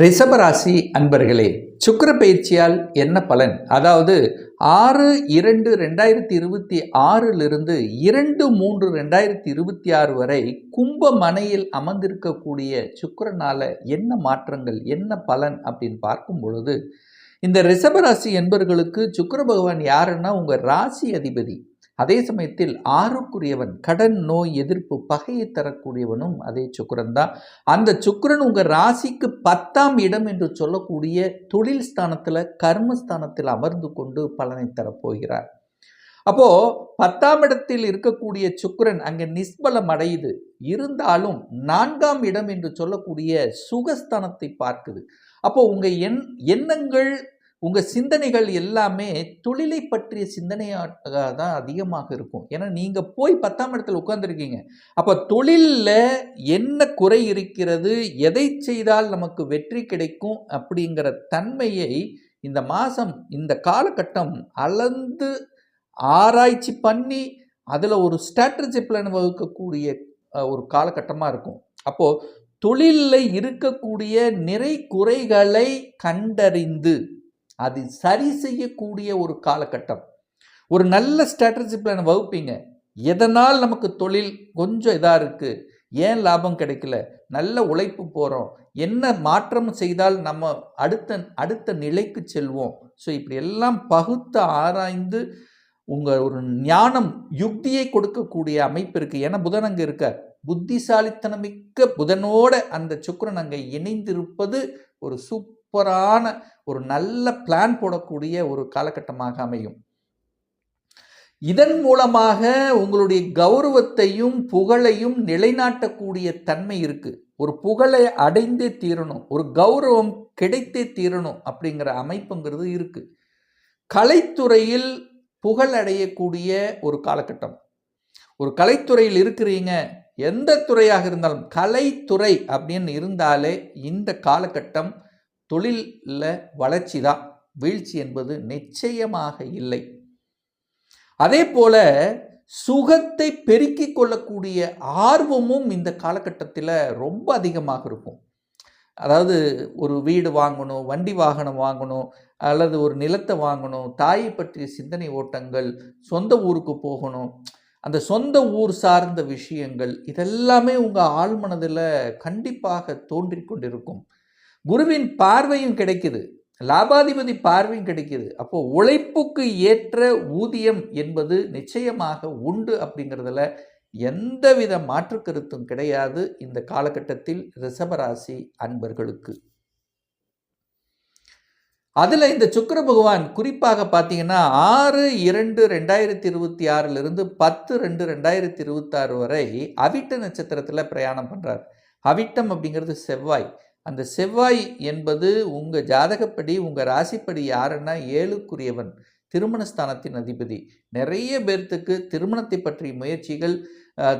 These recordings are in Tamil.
ரிஷபராசி அன்பர்களே சுக்கர பயிற்சியால் என்ன பலன்? அதாவது ஆறு இரண்டு ரெண்டாயிரத்தி இருபத்தி ஆறிலிருந்து இரண்டு மூன்று ரெண்டாயிரத்தி இருபத்தி ஆறு வரை கும்ப மனையில் அமர்ந்திருக்கக்கூடிய சுக்கரனால் என்ன மாற்றங்கள் என்ன பலன் அப்படின்னு பார்க்கும் பொழுது இந்த ரிஷபராசி என்பர்களுக்கு சுக்கர பகவான் யாருன்னா உங்கள் ராசி அதிபதி. அதே சமயத்தில் ஆறுக்குரியவன் கடன் நோய் எதிர்ப்பு பகையை தரக்கூடியவனும் அதே சுக்கிரன் தான். அந்த சுக்கிரன் உங்கள் ராசிக்கு பத்தாம் இடம் என்று சொல்லக்கூடிய தொழில் ஸ்தானத்தில் கர்மஸ்தானத்தில் அமர்ந்து கொண்டு பலனை தரப்போகிறார். அப்போது பத்தாம் இடத்தில் இருக்கக்கூடிய சுக்கிரன் அங்கே நிஸ்பலம் அடையுது. இருந்தாலும் நான்காம் இடம் என்று சொல்லக்கூடிய சுகஸ்தானத்தை பார்க்குது. அப்போ உங்கள் எண் எண்ணங்கள் உங்கள் சிந்தனைகள் எல்லாமே தொழிலை பற்றிய சிந்தனையாக தான் அதிகமாக இருக்கும். ஏன்னா நீங்கள் போய் பத்தாம் இடத்துல உட்காந்துருக்கீங்க அப்போ தொழிலில் என்ன குறை இருக்கிறது எதை செய்தால் நமக்கு வெற்றி கிடைக்கும் அப்படிங்கிற தன்மையை இந்த மாதம் இந்த காலகட்டம் அளந்து ஆராய்ச்சி பண்ணி அதில் ஒரு ஸ்ட்ராட்டஜி பிளான் வகுக்கக்கூடிய ஒரு காலகட்டமாக இருக்கும். அப்போது தொழிலில் இருக்கக்கூடிய நிறை குறைகளை கண்டறிந்து அது சரி செய்யக்கூடிய ஒரு காலகட்டம். ஒரு நல்ல ஸ்ட்ராட்டஜி பிளான் வகுப்பீங்க. எதனால் நமக்கு தொழில் கொஞ்சம் இதாக இருக்குது ஏன் லாபம் கிடைக்கல? நல்ல உழைப்பு போகிறோம் என்ன மாற்றம் செய்தால் நம்ம அடுத்த அடுத்த நிலைக்கு செல்வோம்? ஸோ இப்படி எல்லாம் பகுத்து ஆராய்ந்து உங்கள் ஒரு ஞானம் யுக்தியை கொடுக்கக்கூடிய அமைப்பு இருக்குது ஏன்னா புதன் அங்கே இருக்கார். புத்திசாலித்தனமிக்க புதனோட அந்த சுக்கரன் அங்கே இணைந்திருப்பது ஒரு சூப்பரான ஒரு நல்ல பிளான் போடக்கூடிய ஒரு காலகட்டமாக அமையும். இதன் மூலமாக உங்களுடைய கௌரவத்தையும் புகழையும் நிலைநாட்டக்கூடிய தன்மை இருக்கு. ஒரு புகழை அடைந்தே தீரணும் ஒரு கௌரவம் கிடைத்தே தீரணும் அப்படிங்கிற அமைப்புங்கிறது இருக்கு. கலைத்துறையில் புகழ் அடையக்கூடிய ஒரு காலகட்டம். ஒரு கலைத்துறையில் இருக்கிறீங்க எந்த துறையாக இருந்தாலும் கலைத்துறை அப்படின்னு இருந்தாலே இந்த காலகட்டம் தொழிலில் வளர்ச்சி தான். வீழ்ச்சி என்பது நிச்சயமாக இல்லை. அதே போல சுகத்தை பெருக்கிக் கொள்ளக்கூடிய ஆர்வமும் இந்த காலகட்டத்தில் ரொம்ப அதிகமாக இருக்கும். அதாவது ஒரு வீடு வாங்கணும் வண்டி வாகனம் வாங்கணும் அல்லது ஒரு நிலத்தை வாங்கணும் தாயை பற்றிய சிந்தனை ஓட்டங்கள் சொந்த ஊருக்கு போகணும் அந்த சொந்த ஊர் சார்ந்த விஷயங்கள் இதெல்லாமே உங்கள் ஆழ்மனதில் கண்டிப்பாக தோன்றிக் கொண்டிருக்கும். குருவின் பார்வையும் கிடைக்குது லாபாதிபதி பார்வையும் கிடைக்குது. அப்போ உழைப்புக்கு ஏற்ற ஊதியம் என்பது நிச்சயமாக உண்டு அப்படிங்கிறதுல எந்தவித மாற்று கருத்தும் கிடையாது இந்த காலகட்டத்தில் ரிஷபராசி அன்பர்களுக்கு. அதில் இந்த சுக்கர பகவான் குறிப்பாக பார்த்தீங்கன்னா ஆறு இரண்டு ரெண்டாயிரத்தி இருபத்தி ஆறிலிருந்து பத்து ரெண்டு ரெண்டாயிரத்தி இருபத்தாறு வரை அவிட்ட நட்சத்திரத்தில் பிரயாணம் பண்ணுறார் அவிட்டம் அப்படிங்கிறது செவ்வாய். அந்த செவ்வாய் என்பது உங்கள் ஜாதகப்படி உங்கள் ராசிப்படி யாருன்னா ஏழுக்குரியவன் திருமணஸ்தானத்தின் அதிபதி. நிறைய பேர்த்துக்கு திருமணத்தை பற்றிய முயற்சிகள்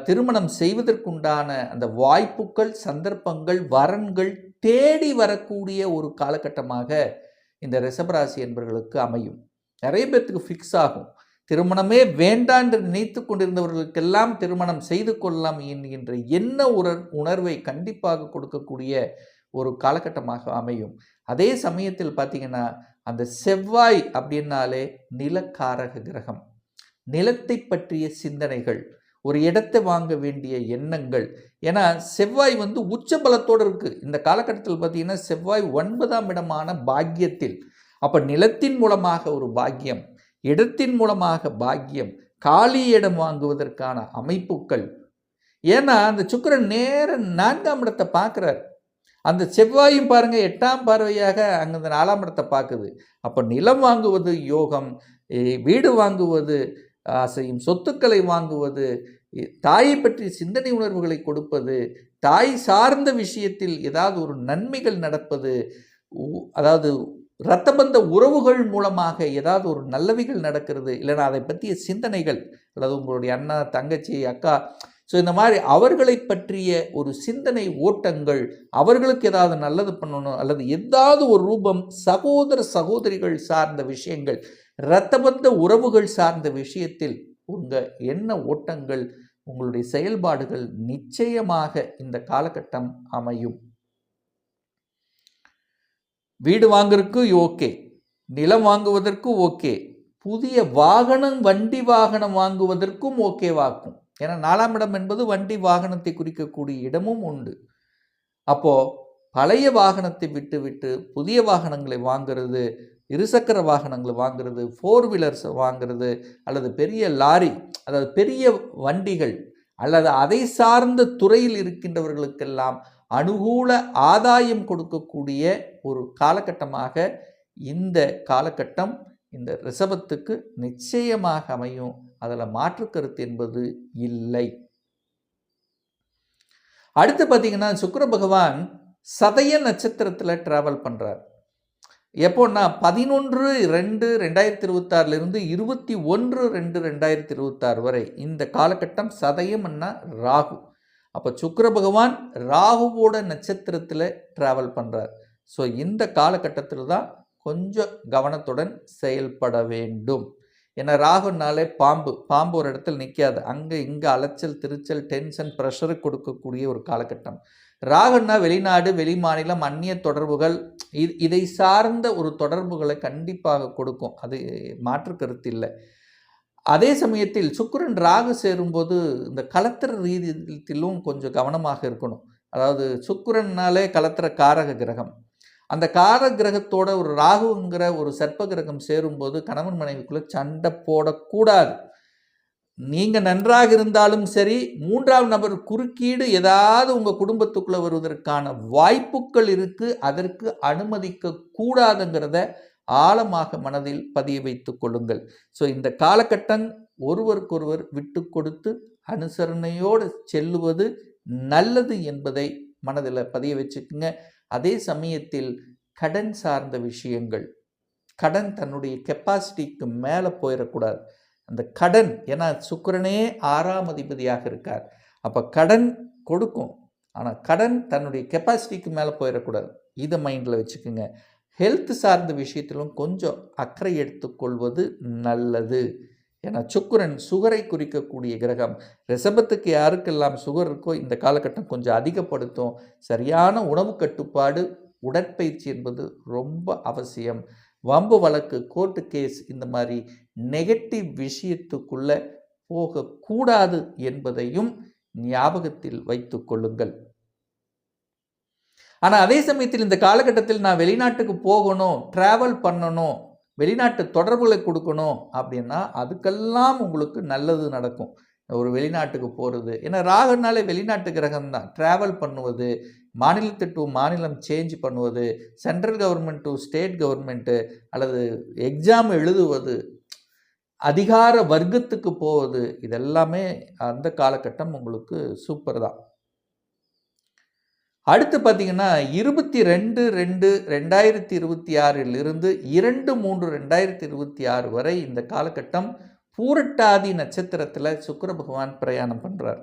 திருமணம் செய்வதற்குண்டான அந்த வாய்ப்புகள் சந்தர்ப்பங்கள் வரன்கள் தேடி வரக்கூடிய ஒரு காலகட்டமாக இந்த ரிஷபராசி என்பவர்களுக்கு அமையும். நிறைய பேர்த்துக்கு ஃபிக்ஸ் ஆகும். திருமணமே வேண்டாம் என்று நினைத்து கொண்டிருந்தவர்களுக்கெல்லாம் திருமணம் செய்து கொள்ளலாம் என்கின்ற என்ன உணர் உணர்வை கண்டிப்பாக கொடுக்கக்கூடிய ஒரு காலகட்டமாக அமையும். அதே சமயத்தில் பார்த்தீங்கன்னா அந்த செவ்வாய் அப்படின்னாலே நிலக்காரக கிரகம். நிலத்தை பற்றிய சிந்தனைகள் ஒரு இடத்தை வாங்க வேண்டிய எண்ணங்கள். ஏன்னா செவ்வாய் வந்து உச்ச பலத்தோடு இருக்குது இந்த காலகட்டத்தில் பார்த்தீங்கன்னா செவ்வாய் ஒன்பதாம் இடமான பாக்கியத்தில். அப்போ நிலத்தின் மூலமாக ஒரு பாக்கியம் இடத்தின் மூலமாக பாக்கியம் காலி இடம் வாங்குவதற்கான அமைப்புகள். ஏன்னா அந்த சுக்கரன் நேர நான்காம் இடத்தை பார்க்குறார். அந்த செவ்வாயும் பாருங்கள் எட்டாம் பார்வையாக அங்கே அந்த நாலாம் இடத்தை பார்க்குது. அப்போ நிலம் வாங்குவது யோகம் வீடு வாங்குவது ஆசையும் சொத்துக்களை வாங்குவது தாயை பற்றி சிந்தனை உணர்வுகளை கொடுப்பது தாய் சார்ந்த விஷயத்தில் ஏதாவது ஒரு நன்மைகள் நடப்பது உ- அதாவது இரத்தபந்த உறவுகள் மூலமாக ஏதாவது ஒரு நல்லவைகள் நடக்கிறது இல்லைனா அதை பற்றிய சிந்தனைகள் அல்லது உங்களுடைய அண்ணா தங்கச்சி அக்கா ஸோ இந்த மாதிரி அவர்களை பற்றிய ஒரு சிந்தனை ஓட்டங்கள் அவர்களுக்கு ஏதாவது நல்லது பண்ணணும் அல்லது ஏதாவது ஒரு ரூபம் சகோதர சகோதரிகள் சார்ந்த விஷயங்கள் இரத்தபந்த உறவுகள் சார்ந்த விஷயத்தில் உங்கள் என்ன ஓட்டங்கள் உங்களுடைய செயல்பாடுகள் நிச்சயமாக இந்த காலகட்டம் அமையும். வீடு வாங்குறதுக்கு ஓகே நிலம் வாங்குவதற்கு ஓகே புதிய வாகனம் வண்டி வாகனம் வாங்குவதற்கும் ஓகேவாக்கும் ஏன்னா நாலாம் இடம் என்பது வண்டி வாகனத்தை குறிக்கக்கூடிய இடமும் உண்டு. அப்போது பழைய வாகனத்தை விட்டு விட்டு புதிய வாகனங்களை வாங்குறது இருசக்கர வாகனங்களை வாங்குறது ஃபோர் வீலர்ஸ் வாங்குறது அல்லது பெரிய லாரி அதாவது பெரிய வண்டிகள் அல்லது அதை சார்ந்த துறையில் இருக்கின்றவர்களுக்கெல்லாம் அனுகூல ஆதாயம் கொடுக்கக்கூடிய ஒரு காலகட்டமாக இந்த காலகட்டம் இந்த ரிசபத்துக்கு நிச்சயமாக அமையும். அதில் மாற்று கருத்து என்பது இல்லை. அடுத்து பார்த்தீங்கன்னா சுக்கர பகவான் சதய நட்சத்திரத்தில் ட்ராவல் பண்ணுறார் எப்போன்னா பதினொன்று ரெண்டு ரெண்டாயிரத்தி இருபத்தாறுலேருந்து இருபத்தி ஒன்று ரெண்டு ரெண்டாயிரத்தி இருபத்தாறு வரை இந்த காலகட்டம் சதயம்னா ராகு. அப்போ சுக்கர பகவான் ராகுவோட நட்சத்திரத்தில் ட்ராவல் பண்ணுறார் ஸோ இந்த காலகட்டத்தில் தான் கொஞ்சம் கவனத்துடன் செயல்பட வேண்டும். ஏன்னா ராகுனாலே பாம்பு பாம்பு ஒரு இடத்துல நிற்காது அங்கே இங்கே அலைச்சல் திருச்சல் டென்ஷன் ப்ரெஷரு கொடுக்கக்கூடிய ஒரு காலகட்டம். ராகுன்னா வெளிநாடு வெளிமாநிலம் அந்நிய தொடர்புகள் இது இதை சார்ந்த ஒரு தொடர்புகளை கண்டிப்பாக கொடுக்கும். அது மாற்று கருத்து இல்லை. அதே சமயத்தில் சுக்கரன் ராகு சேரும்போது இந்த கலத்திர ரீதியிலும் கொஞ்சம் கவனமாக இருக்கணும். அதாவது சுக்கிரன்னாலே கலத்திர காரக கிரகம். அந்த கார கிரகத்தோட ஒரு ராகுங்கிற ஒரு சர்ப்ப கிரகம் சேரும்போது கணவன் மனைவிக்குள்ளே சண்டை போடக்கூடாது. நீங்கள் நன்றாக இருந்தாலும் சரி மூன்றாம் நபர் குறுக்கீடு ஏதாவது உங்கள் குடும்பத்துக்குள்ளே வருவதற்கான வாய்ப்புகள் இருக்குது அதற்கு அனுமதிக்க கூடாதுங்கிறத ஆழமாக மனதில் பதிய வைத்து கொள்ளுங்கள். ஸோ இந்த காலகட்டம் ஒருவருக்கொருவர் விட்டு கொடுத்து அனுசரணையோடு செல்லுவது நல்லது என்பதை மனதில் பதிய வச்சுக்குங்க. அதே சமயத்தில் கடன் சார்ந்த விஷயங்கள் கடன் தன்னுடைய கெப்பாசிட்டிக்கு மேலே போயிடக்கூடாது அந்த கடன் ஏன்னா சுக்கரனே ஆறாம் அதிபதியாக இருக்கார். அப்போ கடன் கொடுக்கும். ஆனால் கடன் தன்னுடைய கெப்பாசிட்டிக்கு மேலே போயிடக்கூடாது இதை மைண்டில் வச்சுக்கோங்க. ஹெல்த் சார்ந்த விஷயத்திலும் கொஞ்சம் அக்கறை எடுத்துக்கொள்வது நல்லது. ஏன்னா சுக்குரன் சுகரை குறிக்கக்கூடிய கிரகம். ரிசபத்துக்கு யாருக்கெல்லாம் சுகர் இருக்கோ இந்த காலகட்டம் கொஞ்சம் அதிகப்படுத்தும். சரியான உணவு கட்டுப்பாடு உடற்பயிற்சி என்பது ரொம்ப அவசியம். வம்பு வழக்கு கோர்ட்டு கேஸ் இந்த மாதிரி நெகட்டிவ் விஷயத்துக்குள்ளே போகக்கூடாது என்பதையும் ஞாபகத்தில் வைத்து கொள்ளுங்கள். ஆனால் அதே சமயத்தில் இந்த காலகட்டத்தில் நான் வெளிநாட்டுக்கு போகணும் ட்ராவல் பண்ணணும் வெளிநாட்டு தொடர்புகளை கொடுக்கணும் அப்படின்னா அதுக்கெல்லாம் உங்களுக்கு நல்லது நடக்கும். ஒரு வெளிநாட்டுக்கு போகிறது ஏன்னா ராகுனாலே வெளிநாட்டு கிரகம் தான். ட்ராவல் பண்ணுவது மாநிலத்து டு மாநிலம் சேஞ்ச் பண்ணுவது central government to state government அல்லது எக்ஸாம் எழுதுவது அதிகார வர்க்கத்துக்கு போவது இதெல்லாமே அந்த காலகட்டம் உங்களுக்கு சூப்பர் தான். அடுத்து பார்த்தீங்கன்னா இருபத்தி ரெண்டு ரெண்டு ரெண்டாயிரத்தி இருபத்தி ஆறிலிருந்து இரண்டு மூன்று ரெண்டாயிரத்தி இருபத்தி ஆறு வரை இந்த காலகட்டம் பூரட்டாதி நட்சத்திரத்தில் சுக்கர பகவான் பிரயாணம் பண்ணுறார்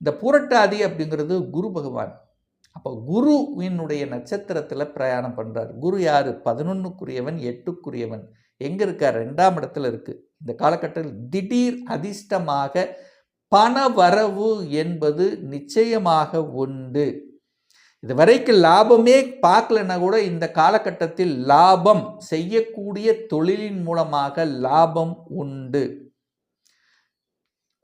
இந்த பூரட்டாதி அப்படிங்கிறது குரு பகவான். அப்போ குருவினுடைய நட்சத்திரத்தில் பிரயாணம் பண்ணுறார் குரு யார்? பதினொன்றுக்குரியவன் எட்டுக்குரியவன். எங்கே இருக்கார்? ரெண்டாம் இடத்துல இருக்குது இந்த காலகட்டத்தில் திடீர் அதிர்ஷ்டமாக பண வரவு என்பது நிச்சயமாக உண்டு. இது வரைக்கும் லாபமே பார்க்கலன்னா கூட இந்த காலகட்டத்தில் லாபம் செய்யக்கூடிய தொழிலின் மூலமாக லாபம் உண்டு.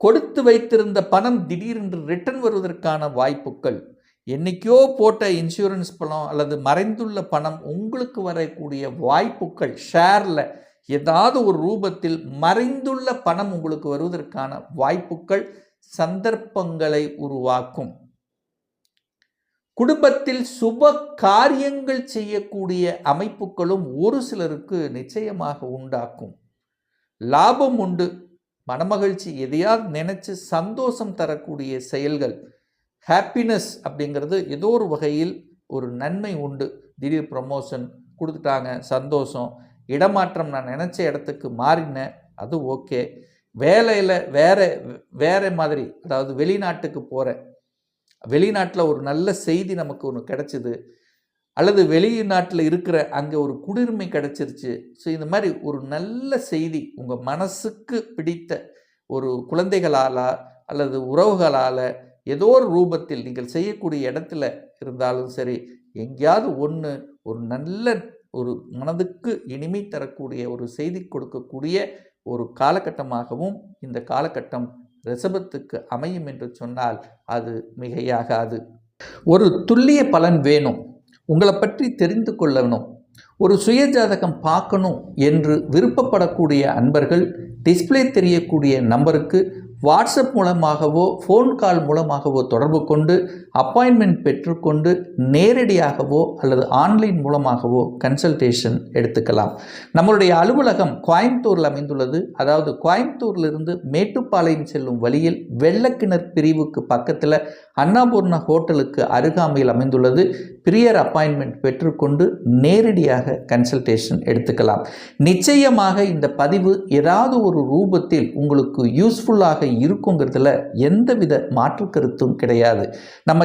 கொடுத்து வைத்திருந்த பணம் திடீரென்று ரிட்டர்ன் வருவதற்கான வாய்ப்புகள். என்னைக்கோ போட்ட இன்சூரன்ஸ் பணம் அல்லது மறைந்துள்ள பணம் உங்களுக்கு வரக்கூடிய வாய்ப்புகள் ஷேரில் ஏதாவது ஒரு ரூபத்தில் மறைந்துள்ள பணம் உங்களுக்கு வருவதற்கான வாய்ப்புகள் சந்தர்ப்பங்களை உருவாக்கும். குடும்பத்தில் சுப காரியங்கள் செய்யக்கூடிய அமைப்புகளும் ஒரு சிலருக்கு நிச்சயமாக உண்டாக்கும். லாபம் உண்டு. மனமகிழ்ச்சி எதையாவது நினைச்சு சந்தோஷம் தரக்கூடிய செயல்கள். ஹாப்பினஸ் அப்படிங்கிறது ஏதோ ஒரு வகையில் ஒரு நன்மை உண்டு. திடீர் ப்ரமோஷன் கொடுத்துட்டாங்க சந்தோஷம். இடமாற்றம் நான் நினச்ச இடத்துக்கு மாறினேன் அது ஓகே வேலையில் வேறு வேறு மாதிரி அதாவது வெளிநாட்டுக்கு போகிறேன் வெளிநாட்டில் ஒரு நல்ல செய்தி நமக்கு ஒன்று கிடச்சிது. அல்லது வெளிநாட்டில் இருக்கிற அங்கே ஒரு குடியுரிமை கிடச்சிருச்சு. ஸோ இந்த மாதிரி ஒரு நல்ல செய்தி உங்கள் மனசுக்கு பிடித்த ஒரு குழந்தைகளால் அல்லது உறவுகளால் ஏதோ ஒரு ரூபத்தில் நீங்கள் செய்யக்கூடிய இடத்துல இருந்தாலும் சரி எங்கேயாவது ஒன்று ஒரு நல்ல ஒரு மனதுக்கு இனிமை தரக்கூடிய ஒரு செய்தி கொடுக்கக்கூடிய ஒரு காலகட்டமாகவும் இந்த காலகட்டம் ரிஷபத்துக்கு அமையும் என்று சொன்னால் அது மிகையாகாது. ஒரு துல்லிய பலன் வேணும். உங்களை பற்றி தெரிந்து கொள்ளணும். ஒரு சுயஜாதகம் பார்க்கணும் என்று விருப்பப்படக்கூடிய அன்பர்கள் டிஸ்ப்ளே தெரியக்கூடிய நம்பருக்கு வாட்ஸ்அப் மூலமாகவோ ஃபோன் கால் மூலமாகவோ தொடர்பு கொண்டு அப்பாயின்மெண்ட் பெற்றுக்கொண்டு நேரடியாகவோ அல்லது ஆன்லைன் மூலமாகவோ கன்சல்டேஷன் எடுத்துக்கலாம். நம்மளுடைய அலுவலகம் கோயம்புத்தூரில் அமைந்துள்ளது. அதாவது கோயம்புத்தூர்லிருந்து மேட்டுப்பாளையம் செல்லும் வழியில் வெள்ளக்கிணர் பிரிவுக்கு பக்கத்தில் அன்னபூர்ணா ஹோட்டலுக்கு அருகாமையில் அமைந்துள்ளது. பிரியர் அப்பாயின்மெண்ட் பெற்றுக்கொண்டு நேரடியாக கன்சல்டேஷன் எடுத்துக்கலாம். நிச்சயமாக இந்த பதிவு ஏதாவது ஒரு ரூபத்தில் உங்களுக்கு யூஸ்ஃபுல்லாக இருக்குங்கிறதுல எந்தவித மாற்று கருத்தும் கிடையாது. நம்ம